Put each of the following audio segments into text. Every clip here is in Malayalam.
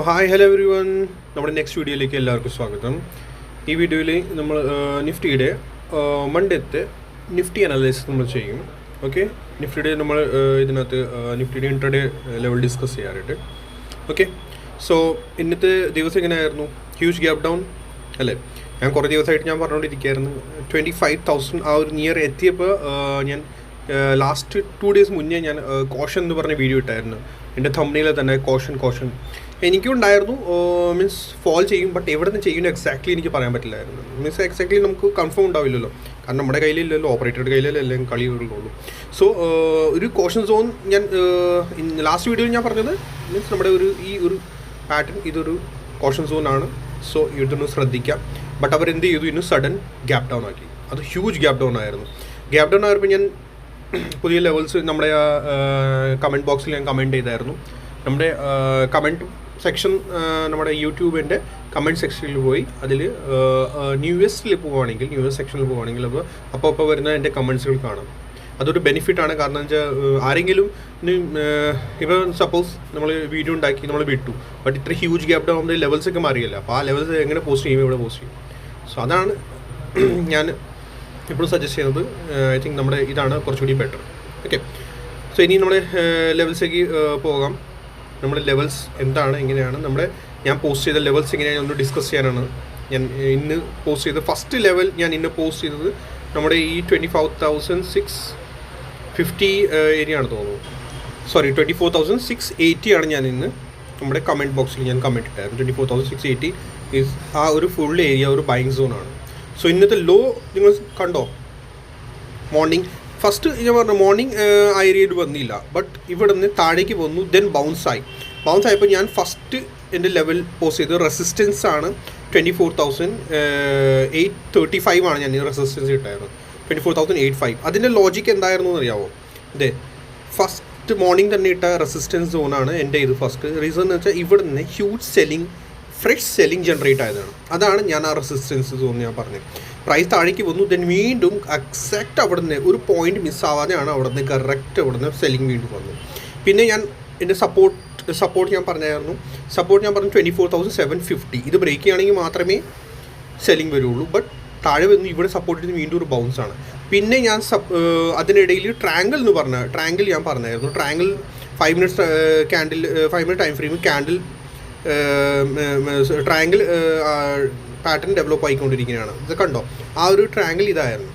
ഹായ് ഹലോ എവരി വൺ നമ്മുടെ നെക്സ്റ്റ് വീഡിയോയിലേക്ക് എല്ലാവർക്കും സ്വാഗതം. ഈ വീഡിയോയിൽ നമ്മൾ നിഫ്റ്റിയുടെ മണ്ടത്തെ നിഫ്റ്റി അനാലിസിസ് നമ്മൾ ചെയ്യും. ഓക്കെ നിഫ്റ്റിയുടെ നമ്മൾ ഇതിനകത്ത് നിഫ്റ്റിയുടെ ഇൻട്രഡേ ലെവൽ ഡിസ്കസ് ചെയ്യാറുണ്ട്. ഓക്കെ സോ ഇന്നത്തെ ദിവസം എങ്ങനെയായിരുന്നു? ഹ്യൂജ് ഗ്യാപ് ഡൗൺ അല്ലേ? ഞാൻ കുറേ ദിവസമായിട്ട് ഞാൻ പറഞ്ഞുകൊണ്ടിരിക്കുകയായിരുന്നു. ട്വന്റി ഫൈവ് തൗസൻഡ് ആ ഒരു നിയർ എത്തിയപ്പോൾ ഞാൻ ലാസ്റ്റ് ടു ഡേയ്സ് മുന്നേ ഞാൻ കോഷൻ എന്ന് പറഞ്ഞ വീഡിയോ ഇട്ടായിരുന്നു. എന്റെ തമ്പനിയിൽ തന്നെ കോഷൻ കോഷൻ എനിക്കും ഉണ്ടായിരുന്നു മീൻസ് ഫോൾ ചെയ്യും ബട്ട് എവിടെ നിന്ന് ചെയ്യുന്നു എക്സാക്ട്ലി എനിക്ക് പറയാൻ പറ്റില്ലായിരുന്നു. മീൻസ് എക്സാക്ട്ലി നമുക്ക് കൺഫേം ഉണ്ടാവില്ലല്ലോ. കാരണം നമ്മുടെ കയ്യിലില്ലല്ലോ ഓപ്പറേറ്ററുടെ കയ്യിലല്ലേ എല്ലാം സോ ഒരു കോഷൻ സോൺ ഞാൻ ലാസ്റ്റ് വീഡിയോയിൽ ഞാൻ പറഞ്ഞത് മീൻസ് നമ്മുടെ ഒരു ഈ ഒരു പാറ്റേൺ ഇതൊരു കോഷൻ സോൺ ആണ്. സോ ഇതൊന്ന് ശ്രദ്ധിക്കാം. ബട്ട് അവർ എന്ത് ചെയ്തു? ഇന്ന് സഡൻ ഗ്യാപ് ഡൗൺ ആക്കി. അത് ഹ്യൂജ് ഗ്യാപ് ഡൗൺ ആയിരുന്നു. ഗ്യാപ് ഡൗൺ ആയപ്പോൾ ഞാൻ പുതിയ ലെവൽസ് നമ്മുടെ കമന്റ് ബോക്സിൽ ഞാൻ കമന്റ് ചെയ്തായിരുന്നു. നമ്മുടെ കമന്റ് സെക്ഷൻ നമ്മുടെ യൂട്യൂബിന്റെ കമന്റ് സെക്ഷനിൽ പോയി. അതിൽ ന്യൂ ഇയർസിൽ പോവുകയാണെങ്കിൽ ന്യൂ ഇയർ സെക്ഷനിൽ പോവുകയാണെങ്കിൽ അപ്പോൾ അപ്പോൾ അപ്പോൾ വരുന്ന എന്റെ കമൻസുകൾ കാണും. അതൊരു ബെനിഫിറ്റാണ് കാരണം വെച്ചാൽ ആരെങ്കിലും ഇപ്പോൾ സപ്പോസ് നമ്മൾ വീഡിയോ ഉണ്ടാക്കി നമ്മൾ വിട്ടു. ബട്ട് ഇത്ര ഹ്യൂജ് ഗ്യാപ് ഡൗൺ ലെവൽസ് ഒക്കെ മാറിയല്ല? അപ്പോൾ ആ ലെവൽസ് എങ്ങനെ പോസ്റ്റ് ചെയ്യും? ഇവിടെ പോസ്റ്റ് ചെയ്യും. സോ അതാണ് ഞാൻ ഇപ്പോഴും സജസ്റ്റ് ചെയ്യുന്നത്. ഐ തിങ്ക് നമ്മുടെ ഇതാണ് കുറച്ചുകൂടി ബെറ്റർ ഓക്കെ സോ ഇനി നമ്മുടെ ലെവൽസിലേക്ക് പോകാം. നമ്മുടെ ലെവൽസ് എന്താണ് എങ്ങനെയാണ് നമ്മുടെ ഞാൻ പോസ്റ്റ് ചെയ്ത ലെവൽസ് എങ്ങനെയാണ് ഒന്ന് ഡിസ്കസ് ചെയ്യാനാണ് ഞാൻ ഇന്ന് പോസ്റ്റ് ചെയ്ത ഫസ്റ്റ് ലെവൽ ഞാൻ ഇന്ന് പോസ്റ്റ് ചെയ്തത് നമ്മുടെ ഈ twenty five thousand six fifty area ആണ് sorry twenty four thousand six eighty ആണ് ഞാൻ ഇന്ന് നമ്മുടെ കമന്റ് ബോക്സിൽ ഞാൻ കമന്റ് ഇട്ടായിരുന്നു twenty four thousand six eighty is ആ ഒരു ഫുൾ ഏരിയ ഒരു ബൈങ് സോണാണ് സോ ഇന്നത്തെ ലോ നിങ്ങൾ കണ്ടോ? മോർണിംഗ് ഫസ്റ്റ് ഞാൻ പറഞ്ഞു മോർണിംഗ് ആ ഏരിയയിൽ വന്നില്ല. ബട്ട് ഇവിടെ നിന്ന് താഴേക്ക് വന്നു ദെൻ ബൗൺസ് ആയി. ബൗൺസ് ആയപ്പോൾ ഞാൻ ഫസ്റ്റ് എന്റെ ലെവൽ പോസ് ചെയ്ത്. റെസിസ്റ്റൻസ് ആണ് twenty four thousand eight thirty five ആണ് ഞാൻ റെസിസ്റ്റൻസ് ഇട്ടായിരുന്നു twenty four thousand eight five അതിന്റെ ലോജിക്ക് എന്തായിരുന്നു എന്ന് അറിയാമോ അതെ ഫസ്റ്റ് മോർണിംഗ് തന്നെ ഇട്ട റെസിസ്റ്റൻസ് സോണാണ് എന്റെ ഇത്. ഫസ്റ്റ് റീസൺ എന്ന് വെച്ചാൽ ഇവിടെ നിന്ന് huge selling fresh selling generate ആയതാണ്. അതാണ് ഞാൻ ആ റെസിസ്റ്റൻസ് തോന്നി ഞാൻ പറഞ്ഞത്. പ്രൈസ് താഴേക്ക് വന്നു ദെൻ വീണ്ടും എക്സാക്റ്റ് അവിടെ നിന്ന് ഒരു പോയിന്റ് മിസ്സാവാതെയാണ് അവിടെ നിന്ന് കറക്റ്റ് അവിടെ നിന്ന് സെല്ലിംഗ് വീണ്ടും വന്നത്. പിന്നെ ഞാൻ എന്റെ സപ്പോർട്ട് സപ്പോർട്ട് ഞാൻ പറഞ്ഞായിരുന്നു. സപ്പോർട്ട് ഞാൻ പറഞ്ഞു twenty four thousand seven fifty ഇത് ബ്രേക്ക് ചെയ്യുകയാണെങ്കിൽ മാത്രമേ സെല്ലിംഗ് വരുള്ളൂ. ബട്ട് താഴെ വന്നു ഇവിടെ സപ്പോർട്ട് ചെയ്ത് വീണ്ടും ഒരു ബൗൺസ് ആണ്. പിന്നെ ഞാൻ അതിനിടയിൽ ട്രാങ്കിൾ എന്ന് പറഞ്ഞ ട്രാങ്കിൾ ഞാൻ പറഞ്ഞായിരുന്നു. Triangle five minutes candle five minute time frame candle triangle pattern develop ആയിക്കൊണ്ടിരിക്കുകയാണ് ഇത് കണ്ടോ? ആ ഒരു ട്രാങ്കിൾ ഇതായിരുന്നു.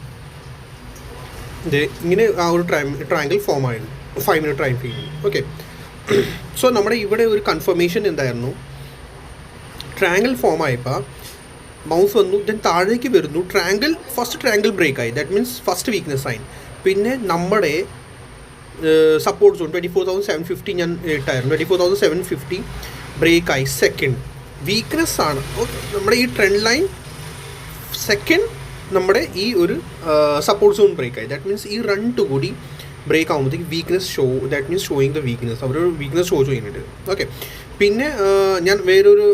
ഇത് ഇങ്ങനെ ആ ഒരു ട്രാ ട്രാങ്കിൾ ഫോം ആയിരുന്നു. Five minute time feel okay so നമ്മുടെ ഇവിടെ ഒരു കൺഫർമേഷൻ എന്തായിരുന്നു? ട്രാങ്കിൾ ഫോം ആയപ്പോൾ മൗസ് വന്നു ദെൻ താഴേക്ക് വരുന്നു ട്രാങ്കിൾ ഫസ്റ്റ് ട്രാങ്കിൾ ബ്രേക്ക് ആയി. ദാറ്റ് മീൻസ് ഫസ്റ്റ് വീക്ക്നെസ് ആയി പിന്നെ നമ്മുടെ support zone twenty four thousand seven fifty ഞാൻ ഇട്ടായിരുന്നു. Twenty four thousand seven fifty break ആയി. സെക്കൻഡ് വീക്ക്നെസ് ആണ്. നമ്മുടെ ഈ ട്രെൻഡ് ലൈൻ സെക്കൻഡ് നമ്മുടെ ഈ ഒരു സപ്പോർട്ട് സോൺ ബ്രേക്ക് ആയി. ദാറ്റ് മീൻസ് ഈ റൺ ടു കൂടി ബ്രേക്ക് ആകുമ്പോഴത്തേക്ക് weakness show that means showing the weakness our weakness show ചെയ്യുന്നുണ്ട്. ഓക്കെ പിന്നെ ഞാൻ വേറൊരു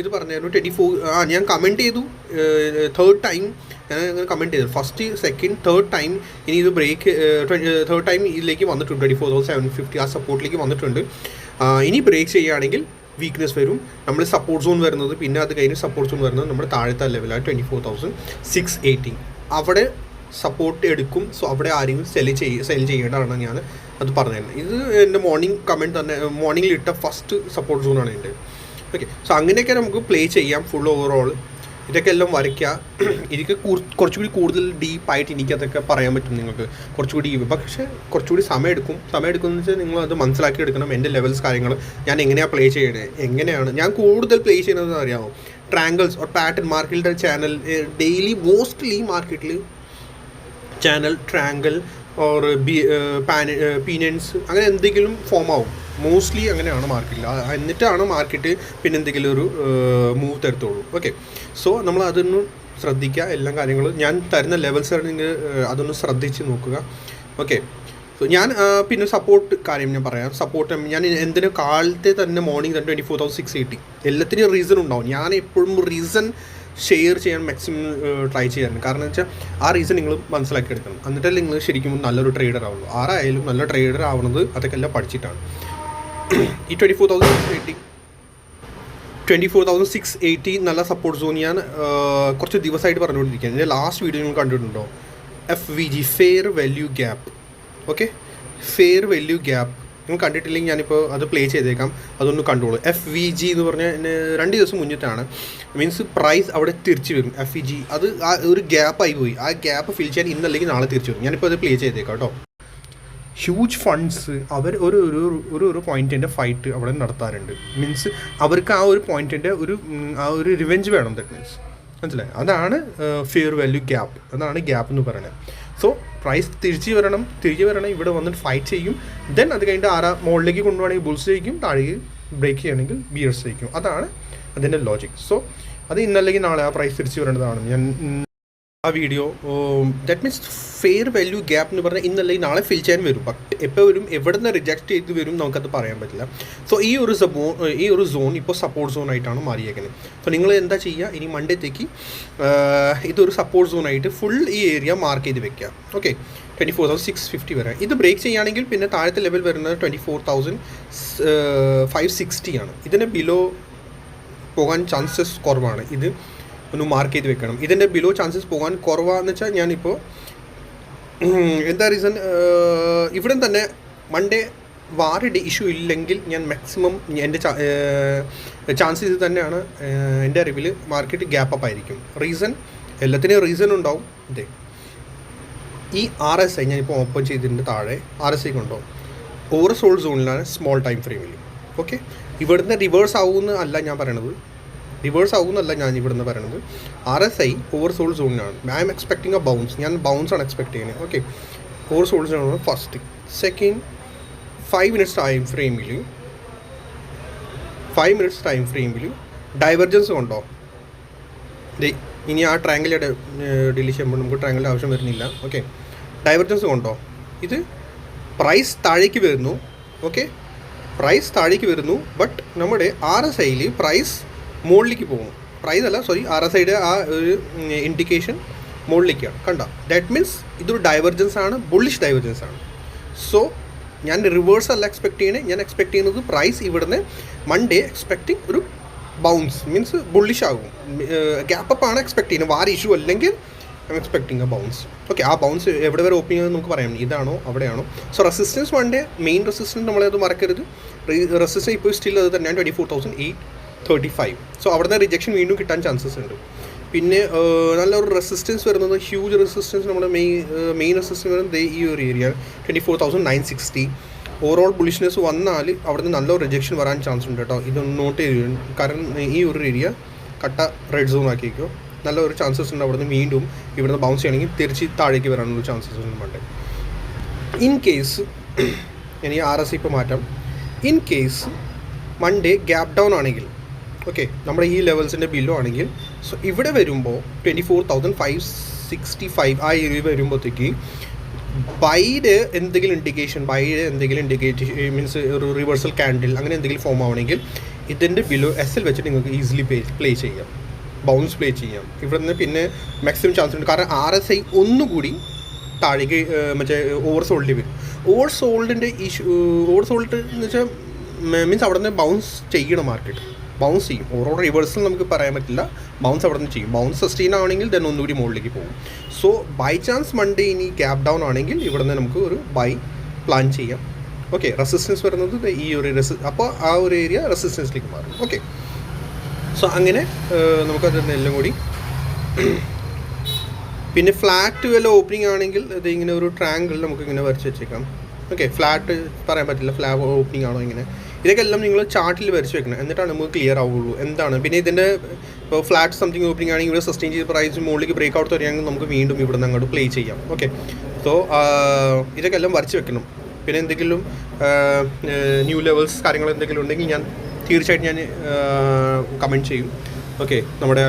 ഇത് പറഞ്ഞായിരുന്നു. ട്വന്റി ഫോർ ആ ഞാൻ കമന്റ് ചെയ്തു. തേർഡ് ടൈം ഞാൻ അങ്ങനെ കമന്റ് ചെയ്തു. ഫസ്റ്റ് സെക്കൻഡ് തേർഡ് ടൈം ഇനി ഇത് ബ്രേക്ക് തേർഡ് ടൈം ഇതിലേക്ക് വന്നിട്ടുണ്ട്. Twenty four thousand seven fifty ആ സപ്പോർട്ടിലേക്ക് വന്നിട്ടുണ്ട്. ഇനി ബ്രേക്ക് ചെയ്യുകയാണെങ്കിൽ വീക്ക്നെസ് വരും. നമ്മൾ സപ്പോർട്ട് സോൺ വരുന്നത് പിന്നെ അത് കഴിഞ്ഞ് സപ്പോർട്ട് സോൺ വരുന്നത് നമ്മുടെ താഴത്തെ ലെവലാണ് twenty four thousand six eighty അവിടെ സപ്പോർട്ട് എടുക്കും. സോ അവിടെ ആരെങ്കിലും സെൽ ചെയ്യ സെൽ ചെയ്യേണ്ടതാണ് ഞാൻ അത് പറഞ്ഞിരുന്നത്. ഇത് എന്റെ മോർണിംഗ് കമന്റ് തന്നെ മോർണിംഗിൽ ഇട്ട ഫസ്റ്റ് സപ്പോർട്ട് സോണാണ് എന്റെ. ഓക്കെ സോ അങ്ങനെയൊക്കെ നമുക്ക് പ്ലേ ചെയ്യാം ഫുൾ ഓവറോൾ ഇതൊക്കെ എല്ലാം വരയ്ക്കുക. എനിക്ക് കുറച്ചുകൂടി കൂടുതൽ ഡീപ്പായിട്ട് എനിക്കതൊക്കെ പറയാൻ പറ്റും നിങ്ങൾക്ക്. കുറച്ചുകൂടി പക്ഷേ കുറച്ചുകൂടി സമയം എടുക്കും സമയം എടുക്കുമെന്ന് വെച്ചാൽ നിങ്ങൾ അത് മനസ്സിലാക്കി എടുക്കണം. എന്റെ ലെവൽസ് കാര്യങ്ങൾ. ഞാൻ എങ്ങനെയാണ് പ്ലേ ചെയ്യണേ? എങ്ങനെയാണ്? ഞാൻ കൂടുതൽ പ്ലേ ചെയ്യുന്നത് അറിയാമോ ട്രാങ്കിൾസ് ഓർ പാറ്റേൺ മാർക്കറ്റിന്റെ ചാനൽ ഡെയിലി മോസ്റ്റ്ലി മാർക്കറ്റിൽ ചാനൽ ട്രാങ്കിൾ ഓർ ബി പാന പീനൻസ് അങ്ങനെ എന്തെങ്കിലും ഫോം ആവും. മോസ്റ്റ്ലി അങ്ങനെയാണ് മാർക്കറ്റിൽ എന്നിട്ടാണ് മാർക്കറ്റ് പിന്നെ എന്തെങ്കിലും ഒരു മൂവ് തരത്തുള്ളൂ. ഓക്കെ സോ നമ്മൾ അതൊന്ന് ശ്രദ്ധിക്കുക. എല്ലാ കാര്യങ്ങളും ഞാൻ തരുന്ന ലെവൽസ് ആണെങ്കിൽ അതൊന്ന് ശ്രദ്ധിച്ച് നോക്കുക. ഓക്കെ സോ ഞാൻ പിന്നെ സപ്പോർട്ട് കാര്യം ഞാൻ പറയാം. സപ്പോർട്ട് ഞാൻ എന്തിനു കാലത്തെ തന്നെ മോർണിംഗ് തന്നെ twenty four thousand six eighty എല്ലാത്തിനും റീസൺ ഉണ്ടാവും. ഞാൻ എപ്പോഴും റീസൺ ഷെയർ ചെയ്യാൻ മാക്സിമം ട്രൈ ചെയ്യാറുണ്ട്. കാരണം വെച്ചാൽ ആ റീസൺ നിങ്ങൾ മനസ്സിലാക്കി എടുക്കണം എന്നിട്ടല്ലേ നിങ്ങൾ ശരിക്കും നല്ലൊരു ട്രേഡർ ആവുള്ളൂ. ആരായാലും നല്ല ട്രേഡർ ആവുന്നത് അതൊക്കെ എല്ലാം പഠിച്ചിട്ടാണ്. ഈ twenty four thousand eighty twenty four thousand six eighty നല്ല സപ്പോർട്ട് സോൺ ഞാൻ കുറച്ച് ദിവസമായിട്ട് പറഞ്ഞുകൊണ്ടിരിക്കുകയാണ്. എന്റെ ലാസ്റ്റ് വീഡിയോ നിങ്ങൾ കണ്ടിട്ടുണ്ടോ? F V G fair value gap okay fair value gap നിങ്ങൾ കണ്ടിട്ടില്ലെങ്കിൽ ഞാനിപ്പോൾ അത് പ്ലേ ചെയ്തേക്കാം. അതൊന്ന് കണ്ടോളൂ. എഫ് വി ജി എന്ന് പറഞ്ഞാൽ രണ്ട് ദിവസം മുന്നിട്ടാണ്. മീൻസ് പ്രൈസ് അവിടെ തിരിച്ചു വരും. എഫ് വി ജി അത് ആ ഒരു ഗ്യാപ്പായി പോയി. ആ ഗ്യാപ്പ് ഫിൽ ചെയ്യാൻ ഇന്നല്ലെങ്കിൽ നാളെ തിരിച്ചു വരും. ഞാനിപ്പോൾ അത് പ്ലേ ചെയ്തേക്കാം കേട്ടോ. ഹ്യൂജ് ഫണ്ട്സ് അവർ ഒരു ഒരു ഒരു പോയിന്റിന്റെ ഫൈറ്റ് അവിടെ നടത്താറുണ്ട്. മീൻസ് അവർക്ക് ആ ഒരു പോയിന്റിന്റെ ഒരു ആ ഒരു റിവെഞ്ച് വേണം ദറ്റ് മീൻസ് മനസ്സിലായി? അതാണ് ഫിയർ വാല്യൂ ഗ്യാപ്പ് അതാണ് ഗ്യാപ്പ് എന്ന് പറയുന്നത്. സോ പ്രൈസ് തിരിച്ചു വരണം തിരിച്ചു വരണം ഇവിടെ വന്നിട്ട് ഫൈറ്റ് ചെയ്യും. ദെൻ അത് കഴിഞ്ഞിട്ട് ആരാ മുകളിലേക്ക് കൊണ്ടുപോകണമെങ്കിൽ ബുൾസ് ജയിക്കും താഴേക്ക് ബ്രേക്ക് ചെയ്യണമെങ്കിൽ ബിയർസ് ജയിക്കും. അതാണ് അതിന്റെ ലോജിക് സോ അത് ഇന്നല്ലെങ്കിൽ നാളെ ആ പ്രൈസ് തിരിച്ചു വരേണ്ടതാണ്. ഞാൻ ആ video that means fair value gap എന്ന് പറഞ്ഞാൽ ഇന്നല്ലെങ്കിൽ നാളെ ഫിൽ ചെയ്യാൻ വരും. എപ്പോൾ വരും എവിടെ നിന്ന് റിജക്ട് ചെയ്ത് വരും നമുക്കത് പറയാൻ പറ്റില്ല. സോ ഈ ഒരു സബോ ഈ ഒരു സോൺ ഇപ്പോൾ സപ്പോർട്ട് സോൺ ആയിട്ടാണ് മാറിയേക്കുന്നത് സോ നിങ്ങൾ എന്താ ചെയ്യുക ഇനി മൺഡേത്തേക്ക് ഇതൊരു സപ്പോർട്ട് സോൺ ആയിട്ട് ഫുൾ ഈ ഏരിയ മാർക്ക് ചെയ്ത് വെക്കുക okay twenty four thousand six fifty വരെ. ഇത് ബ്രേക്ക് ചെയ്യുകയാണെങ്കിൽ പിന്നെ താഴത്തെ ലെവൽ വരുന്നത് twenty four thousand five sixty ആണ്. ഇതിന് ബിലോ പോകാൻ ചാൻസസ് കുറവാണ്. ഇത് ഒന്ന് മാർക്ക് ചെയ്ത് വെക്കണം. ഇതിന്റെ ബിലോ ചാൻസസ് പോകാൻ കുറവാന്ന് വെച്ചാൽ ഞാനിപ്പോൾ എന്താ റീസൺ ഇവിടെ തന്നെ മൺഡേ വാറിന്റെ ഇഷ്യൂ ഇല്ലെങ്കിൽ ഞാൻ മാക്സിമം എന്റെ ചാൻസസ് ഇത് തന്നെയാണ് എന്റെ അറിവിൽ മാർക്കറ്റ് ഗ്യാപ്പ് ആയിരിക്കും. റീസൺ എല്ലാത്തിനും റീസൺ ഉണ്ടാവും. ഇതേ ഈ ആർ എസ് ഐ ഞാനിപ്പോൾ ഓപ്പൺ ചെയ്തതിന്റെ താഴെ. ആർ എസ് ഐ കൊണ്ടോ? ഓവർ സോൾ സോണിലാണ് സ്മോൾ ടൈം ഫ്രെയിമിൽ ഓക്കെ ഇവിടുന്ന് റിവേഴ്സ് ആവുമെന്ന് അല്ല ഞാൻ പറയണത്. റിവേഴ്സ് ആകുന്നല്ല ഞാൻ ഇവിടുന്ന് പറയുന്നത് R S I oversold സോണിനാണ് I'm expecting a bounce ഞാൻ ബൗൺസ് ആണ് എക്സ്പെക്ട് ചെയ്യുന്നത്. Okay oversold സോണാണ് first second five minutes time ഫ്രെയിമിൽ ഫൈവ് മിനിറ്റ്സ് ടൈം ഫ്രെയിമിൽ ഡൈവർജൻസ് ഉണ്ടോ? ഇനി ആ ട്രാങ്കിളുടെ ഡിലീറ്റ് ചെയ്യുമ്പോൾ നമുക്ക് ട്രാങ്കിളുടെ ആവശ്യം വരുന്നില്ല. ഓക്കെ ഡൈവർജൻസ് കൊണ്ടോ ഇത് പ്രൈസ് താഴേക്ക് വരുന്നു. ഓക്കെ പ്രൈസ് താഴേക്ക് വരുന്നു. ബട്ട് നമ്മുടെ ആർ എസ് ഐയിൽ പ്രൈസ് മുകളിലേക്ക് പോകും. പ്രൈസ് അല്ല സോറി ആർ എസ് ഐയുടെ ആ ഒരു ഇൻഡിക്കേഷൻ മുകളിലേക്കാണ് കണ്ട? ദാറ്റ് മീൻസ് ഇതൊരു ഡൈവർജൻസ് ആണ് ബുള്ളിഷ് ഡൈവർജൻസ് ആണ്. സോ ഞാൻ റിവേഴ്സ് അല്ല എക്സ്പെക്ട് ചെയ്യണേ. ഞാൻ എക്സ്പെക്ട് ചെയ്യുന്നത് പ്രൈസ് ഇവിടുന്ന് മൺഡേ എക്സ്പെക്ടിങ് ഒരു ബൗൺസ് മീൻസ് ബുള്ളിഷ് ആകും. ഗ്യാപ്പ് ആണ് എക്സ്പെക്ട് ചെയ്യുന്നത്. വാർ ഇഷ്യൂ അല്ലെങ്കിൽ I expecting a bounce okay ആ ബൗൺസ് എവിടെ വരെ ഓപ്പൺ നമുക്ക് പറയാം. ഇതാണോ? അവിടെയാണോ? So resistance one day main resistance നമ്മളത് മറക്കരുത്. റെസിസ്റ്റൻസ് ഇപ്പോൾ സ്റ്റിൽ അത് തന്നെയാണ് twenty four thousand eight thirty five so അവിടുന്ന് റിജക്ഷൻ വീണ്ടും കിട്ടാൻ ചാൻസസ് ഉണ്ട്. പിന്നെ നല്ലൊരു റെസിസ്റ്റൻസ് വരുന്നത് ഹ്യൂജ് റെസിസ്റ്റൻസ് നമ്മുടെ മെയിൻ മെയിൻ റെസിസ്റ്റൻസ് വരുന്നത് ദേ ഈ ഒരു area twenty four thousand nine sixty overall bullishness വന്നാൽ അവിടുന്ന് നല്ലൊരു റിജക്ഷൻ വരാൻ ചാൻസ് ഉണ്ട് കേട്ടോ. ഇത് നോട്ട് ചെയ്ത് കാരണം ഈ ഒരു ഏരിയ കട്ട റെഡ് സോൺ ആക്കിയേക്കോ. നല്ല ഒരു ചാൻസസ് ഉണ്ട് അവിടുന്ന് വീണ്ടും ഇവിടുന്ന് ബൗൺസ് ചെയ്യണമെങ്കിൽ തിരിച്ച് താഴേക്ക് വരാനുള്ള ചാൻസസ് ഉണ്ട് ഇൻ കേസ് ഇനി ആർ എസ് ഇപ്പോൾ മാറ്റാം. In case Monday gap down ആണെങ്കിൽ ഓക്കെ നമ്മുടെ ഈ ലെവൽസിന്റെ ബില്ലോ ആണെങ്കിൽ സോ ഇവിടെ വരുമ്പോൾ twenty four thousand five sixty five ആ ഏരിയ വരുമ്പോഴത്തേക്ക് ബൈഡ് എന്തെങ്കിലും ഇൻഡിക്കേഷൻ ബൈഡ് എന്തെങ്കിലും ഇൻഡിക്കേറ്റ് മീൻസ് ഒരു റിവേഴ്സൽ ക്യാൻഡിൽ അങ്ങനെ എന്തെങ്കിലും ഫോം ആവണമെങ്കിൽ ഇതിന്റെ ബിലോ എസ് എൽ വെച്ചിട്ട് നിങ്ങൾക്ക് ഈസിലി പ്ലേ പ്ലേ ചെയ്യാം. ബൗൺസ് പ്ലേ ചെയ്യാം. ഇവിടെ നിന്ന് പിന്നെ മാക്സിമം ചാൻസ് ഉണ്ട്. കാരണം ആർ എസ് ഐ ഒന്നുകൂടി താഴേക്ക് മറ്റേ ഓവർ സോൾഡ് വരും. ഓവർ സോൾഡിന്റെ ഇഷ്യൂ ഓവർ സോൾഡ് എന്ന് വെച്ചാൽ മീൻസ് അവിടെ നിന്ന് ബൗൺസ് ചെയ്യണം മാർക്കറ്റ് ബൗൺസ് ചെയ്യും. ഓരോ റിവേഴ്സൽ നമുക്ക് പറയാൻ പറ്റില്ല. ബൗൺസ് അവിടെ നിന്ന് ചെയ്യും. ബൗൺസ് സസ്റ്റെയിൻ ആണെങ്കിൽ ദെൻ ഒന്നുകൂടി മുകളിലേക്ക് പോകും. സോ ബൈ ചാൻസ് മൺഡേ ഇനി ക്യാപ് ഡൗൺ ആണെങ്കിൽ ഇവിടെ നിന്ന് നമുക്ക് ഒരു ബൈ പ്ലാൻ ചെയ്യാം. ഓക്കെ റെസിസ്റ്റൻസ് വരുന്നത് ഈ ഒരു റെസി അപ്പോൾ ആ ഒരു ഏരിയ റെസിസ്റ്റൻസിലേക്ക് മാറും. ഓക്കെ സോ അങ്ങനെ നമുക്ക് നമുക്കത് എല്ലാം കൂടി പിന്നെ ഫ്ലാറ്റ് വല്ല ഓപ്പണിംഗ് ആണെങ്കിൽ ഇത് ഇങ്ങനെ ഒരു ട്രാങ്കിൾ നമുക്ക് ഇങ്ങനെ വരച്ച് വെച്ചേക്കാം. ഓക്കെ ഫ്ലാറ്റ് പറയാൻ പറ്റില്ല. ഫ്ലാ ഓപ്പണിംഗ് ആണോ ഇങ്ങനെ? ഇതൊക്കെ എല്ലാം നിങ്ങൾ ചാർട്ടിൽ വരച്ച് വെക്കണം. എന്നിട്ടാണ് നമുക്ക് ക്ലിയർ ആവുള്ളൂ. എന്താണ്? പിന്നെ ഇതിന്റെ ഇപ്പോൾ ഫ്ലാറ്റ് സംതിങ് ഓപ്പണിംഗ് ആണെങ്കിൽ ഇവിടെ സസ്റ്റെയിൻ ചെയ്ത് പ്രൈസ് മുകളിലേക്ക് ബ്രേക്ക് ഔട്ട് തരികയാണെങ്കിൽ നമുക്ക് വീണ്ടും ഇവിടെ നിന്ന് അങ്ങോട്ട് പ്ലേ ചെയ്യാം. ഓക്കെ സോ ഇതൊക്കെ എല്ലാം വരച്ച് വെക്കണം. പിന്നെ എന്തെങ്കിലും ന്യൂ ലെവൽസ് കാര്യങ്ങൾ എന്തെങ്കിലും ഉണ്ടെങ്കിൽ ഞാൻ തീർച്ചയായിട്ടും ഞാൻ കമന്റ് ചെയ്യും. ഓക്കെ നമ്മുടെ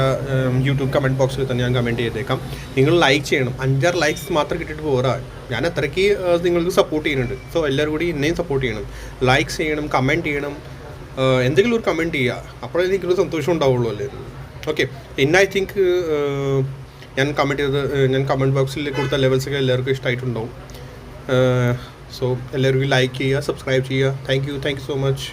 യൂട്യൂബ് കമന്റ് ബോക്സിൽ തന്നെ ഞാൻ കമന്റ് ചെയ്തേക്കാം. നിങ്ങൾ ലൈക്ക് ചെയ്യണം. അഞ്ചാറ് ലൈക്സ് മാത്രം കിട്ടിയിട്ട് പോരാ ഞാൻ അത്രയ്ക്ക് നിങ്ങൾക്ക് സപ്പോർട്ട് ചെയ്യുന്നുണ്ട്. സോ എല്ലാവരും കൂടി എന്നെയും സപ്പോർട്ട് ചെയ്യണം. ലൈക്സ് ചെയ്യണം കമന്റ് ചെയ്യണം. എന്തെങ്കിലും ഒരു കമന്റ് ചെയ്യുക. അപ്പോഴേ എനിക്കൊരു സന്തോഷം ഉണ്ടാവുള്ളൂ അല്ലേ? ഓക്കെ ഇൻ ഐ തിങ്ക് ഞാൻ കമന്റ് ചെയ്തത് ഏഹ്, ഞാൻ കമന്റ് ബോക്സിൽ കൊടുത്ത ലെവൽസൊക്കെ എല്ലാവർക്കും ഇഷ്ടമായിട്ടുണ്ടാവും സോ എല്ലാവർക്കും ലൈക്ക് ചെയ്യുക സബ്സ്ക്രൈബ് ചെയ്യുക. Thank you thank you so much